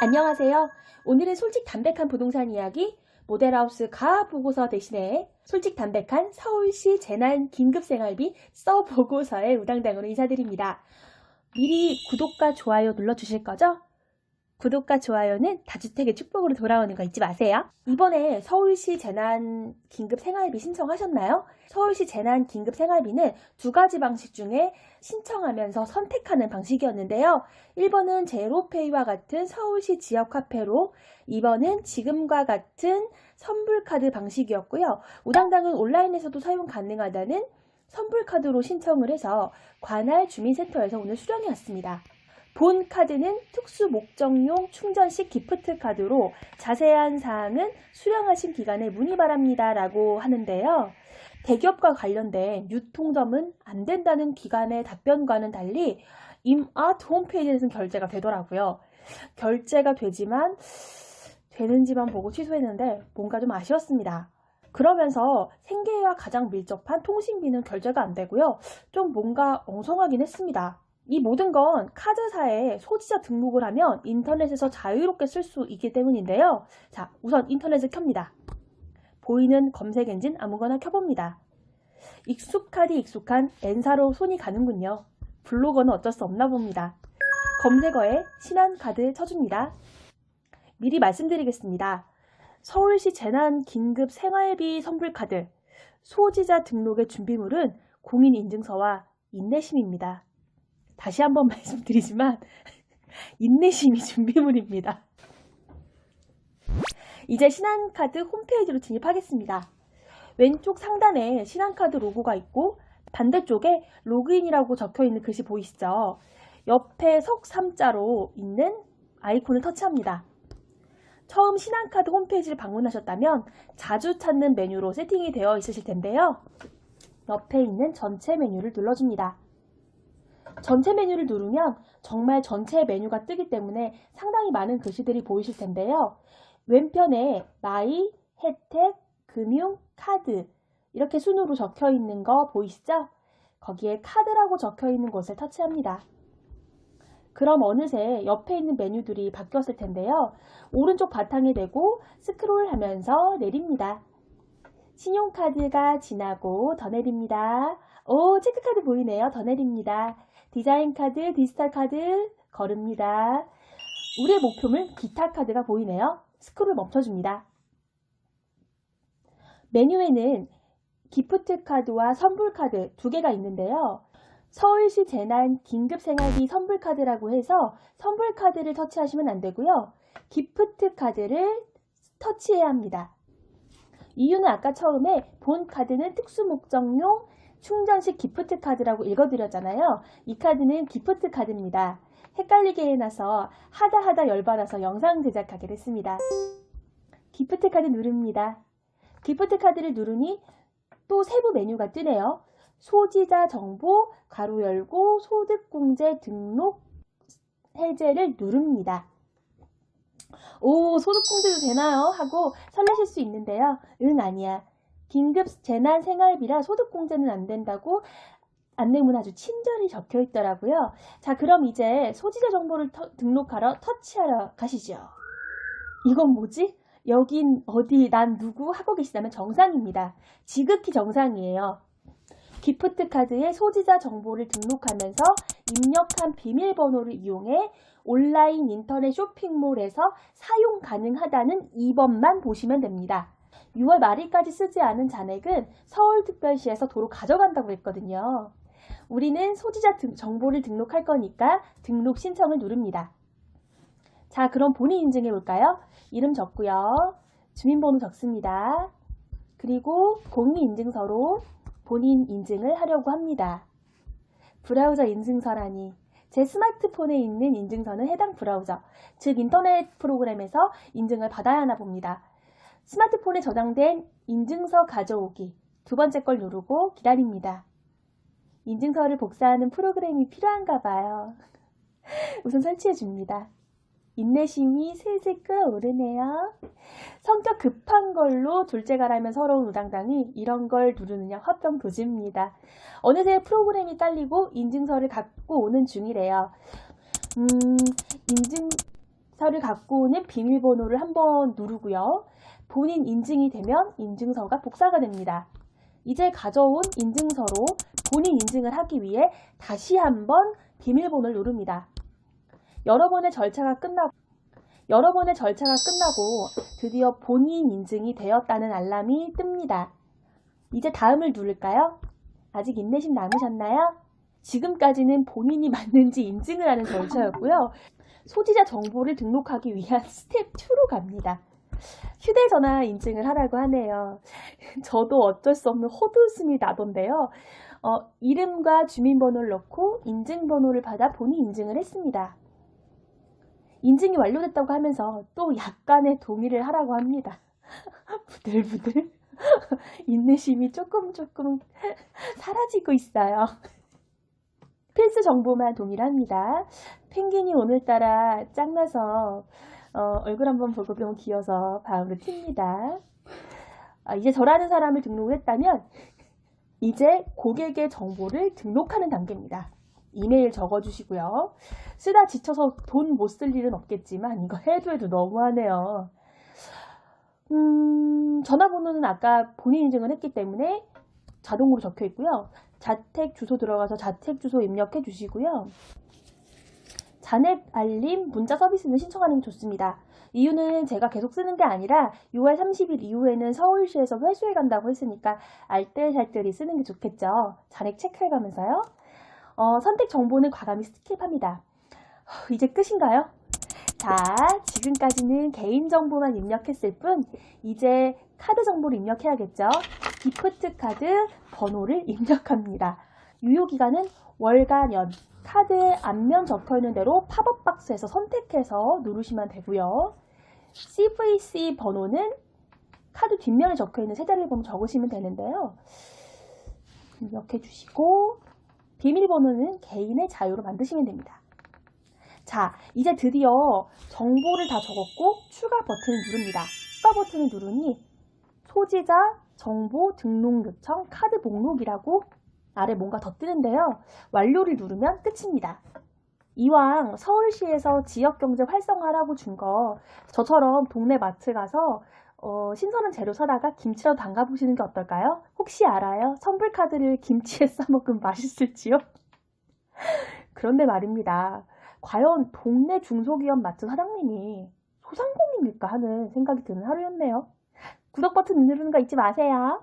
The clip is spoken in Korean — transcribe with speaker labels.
Speaker 1: 안녕하세요. 오늘은 솔직 담백한 부동산 이야기 모델하우스 가 보고서 대신에 솔직 담백한 서울시 재난 긴급생활비 써 보고서의 우당당으로 인사드립니다. 미리 구독과 좋아요 눌러주실 거죠? 구독과 좋아요는 다주택의 축복으로 돌아오는 거 잊지 마세요. 이번에 서울시 재난 긴급 생활비 신청하셨나요? 서울시 재난 긴급 생활비는 두 가지 방식 중에 신청하면서 선택하는 방식이었는데요. 1번은 제로페이와 같은 서울시 지역 화폐로, 2번은 지금과 같은 선불카드 방식이었고요. 우당당은 온라인에서도 사용 가능하다는 선불카드로 신청을 해서 관할 주민센터에서 오늘 수령이 왔습니다. 본 카드는 특수 목적용 충전식 기프트 카드로 자세한 사항은 수령하신 기간에 문의 바랍니다. 라고 하는데요. 대기업과 관련된 유통점은 안 된다는 기관의 답변과는 달리 임아트 홈페이지에서는 결제가 되더라고요. 결제가 되지만 되는지만 보고 취소했는데 뭔가 좀 아쉬웠습니다. 그러면서 생계와 가장 밀접한 통신비는 결제가 안 되고요. 좀 뭔가 엉성하긴 했습니다. 이 모든 건 카드사에 소지자 등록을 하면 인터넷에서 자유롭게 쓸 수 있기 때문인데요. 자, 우선 인터넷을 켭니다. 보이는 검색 엔진 아무거나 켜봅니다. 익숙하디 익숙한 N사로 손이 가는군요. 블로거는 어쩔 수 없나 봅니다. 검색어에 신한카드 쳐줍니다. 미리 말씀드리겠습니다. 서울시 재난 긴급 생활비 선불카드 소지자 등록의 준비물은 공인인증서와 인내심입니다. 다시 한번 말씀드리지만 인내심이 준비물입니다. 이제 신한카드 홈페이지로 진입하겠습니다. 왼쪽 상단에 신한카드 로고가 있고 반대쪽에 로그인이라고 적혀 있는 글씨 보이시죠? 옆에 석 3자로 있는 아이콘을 터치합니다. 처음 신한카드 홈페이지를 방문하셨다면 자주 찾는 메뉴로 세팅이 되어 있으실 텐데요. 옆에 있는 전체 메뉴를 눌러줍니다. 전체 메뉴를 누르면 정말 전체 메뉴가 뜨기 때문에 상당히 많은 글씨들이 보이실 텐데요. 왼편에 마이, 혜택, 금융, 카드 이렇게 순으로 적혀 있는 거 보이시죠? 거기에 카드라고 적혀 있는 곳을 터치합니다. 그럼 어느새 옆에 있는 메뉴들이 바뀌었을 텐데요. 오른쪽 바탕에 대고 스크롤 하면서 내립니다. 신용카드가 지나고 더 내립니다. 오, 체크카드 보이네요. 더 내립니다. 디자인 카드, 디지털 카드 걸읍니다. 우리의 목표물 기타 카드가 보이네요. 스크롤 멈춰줍니다. 메뉴에는 기프트 카드와 선불 카드 두 개가 있는데요. 서울시 재난 긴급생활비 선불 카드라고 해서 선불 카드를 터치하시면 안 되고요. 기프트 카드를 터치해야 합니다. 이유는 아까 처음에 본 카드는 특수 목적용 충전식 기프트 카드라고 읽어드렸잖아요. 이 카드는 기프트 카드입니다. 헷갈리게 해놔서 하다 하다 열받아서 영상 제작하게 됐습니다. 기프트 카드 누릅니다. 기프트 카드를 누르니 또 세부 메뉴가 뜨네요. 소지자 정보, 가로 열고 소득공제 등록 해제를 누릅니다. 오, 소득공제도 되나요? 하고 설레실 수 있는데요. 응, 아니야. 긴급 재난 생활비라 소득 공제는 안 된다고 안내문 아주 친절히 적혀 있더라고요. 자, 그럼 이제 소지자 정보를 터- 등록하러 터치하러 가시죠. 이건 뭐지? 여긴 어디, 난 누구 하고 계시다면 정상입니다. 지극히 정상이에요. 기프트 카드에 소지자 정보를 등록하면서 입력한 비밀번호를 이용해 온라인 인터넷 쇼핑몰에서 사용 가능하다는 2번만 보시면 됩니다. 6월 말일까지 쓰지 않은 잔액은 서울특별시에서 도로 가져간다고 했거든요. 우리는 소지자 등- 정보를 등록할 거니까 등록 신청을 누릅니다. 자, 그럼 본인 인증해 볼까요? 이름 적고요. 주민번호 적습니다. 그리고 공인인증서로 본인 인증을 하려고 합니다. 브라우저 인증서라니. 제 스마트폰에 있는 인증서는 해당 브라우저, 즉 인터넷 프로그램에서 인증을 받아야 하나 봅니다. 스마트폰에 저장된 인증서 가져오기 두 번째 걸 누르고 기다립니다. 인증서를 복사하는 프로그램이 필요한가 봐요. 우선 설치해 줍니다. 인내심이 슬슬 끓어오르네요. 성격 급한 걸로 둘째가라면 서러운 우당당이 이런 걸 누르느냐 화병 도집니다. 어느새 프로그램이 딸리고 인증서를 갖고 오는 중이래요. 음, 인증 인증서를 갖고 오는 비밀번호를 한번 누르고요. 본인 인증이 되면 인증서가 복사가 됩니다. 이제 가져온 인증서로 본인 인증을 하기 위해 다시 한번 비밀번호를 누릅니다. 여러 번의 절차가 끝나고 여러 번의 절차가 끝나고 드디어 본인 인증이 되었다는 알람이 뜹니다. 이제 다음을 누를까요? 아직 인내심 남으셨나요? 지금까지는 본인이 맞는지 인증을 하는 절차였고요. 소지자 정보를 등록하기 위한 스텝 2로 갑니다. 휴대전화 인증을 하라고 하네요. 저도 어쩔 수 없는 헛웃음이 나던데요. 어, 이름과 주민번호를 넣고 인증번호를 받아 본인 인증을 했습니다. 인증이 완료됐다고 하면서 또 약간의 동의를 하라고 합니다. 부들부들. 인내심이 조금 조금 사라지고 있어요. 필수 정보만 동의를 합니다. 펭귄이 오늘따라 짱나서 어, 얼굴 한번 보고 너무 귀여서 바로 튑니다. 아, 이제 저라는 사람을 등록을 했다면 이제 고객의 정보를 등록하는 단계입니다. 이메일 적어주시고요. 쓰다 지쳐서 돈 못 쓸 일은 없겠지만 이거 해도 해도 너무하네요. 음, 전화번호는 아까 본인 인증을 했기 때문에 자동으로 적혀 있고요. 자택 주소 들어가서 자택 주소 입력해 주시고요. 잔액 알림 문자 서비스는 신청하는 게 좋습니다. 이유는 제가 계속 쓰는 게 아니라 6월 30일 이후에는 서울시에서 회수해 간다고 했으니까 알뜰살뜰히 쓰는 게 좋겠죠. 잔액 체크해 가면서요. 어, 선택 정보는 과감히 스킵합니다. 후, 이제 끝인가요? 자, 지금까지는 개인정보만 입력했을 뿐, 이제 카드 정보를 입력해야겠죠? 기프트 카드 번호를 입력합니다. 유효기간은 월간 연, 카드의 앞면 적혀 있는 대로 팝업 박스에서 선택해서 누르시면 되고요. CVC 번호는 카드 뒷면에 적혀 있는 세 자리를 보면 적으시면 되는데요. 입력해 주시고, 비밀번호는 개인의 자유로 만드시면 됩니다. 자, 이제 드디어 정보를 다 적었고 추가 버튼을 누릅니다. 추가 버튼을 누르니 소지자 정보 등록 요청 카드 목록이라고 아래 뭔가 더 뜨는데요. 완료를 누르면 끝입니다. 이왕 서울시에서 지역경제 활성화라고 준 거 저처럼 동네 마트 가서 어, 신선한 재료 사다가 김치라도 담가 보시는 게 어떨까요? 혹시 알아요? 선불 카드를 김치에 싸 먹으면 맛있을지요? 그런데 말입니다. 과연 동네 중소기업 마트 사장님이 소상공인일까 하는 생각이 드는 하루였네요. 구독 버튼 누르는 거 잊지 마세요.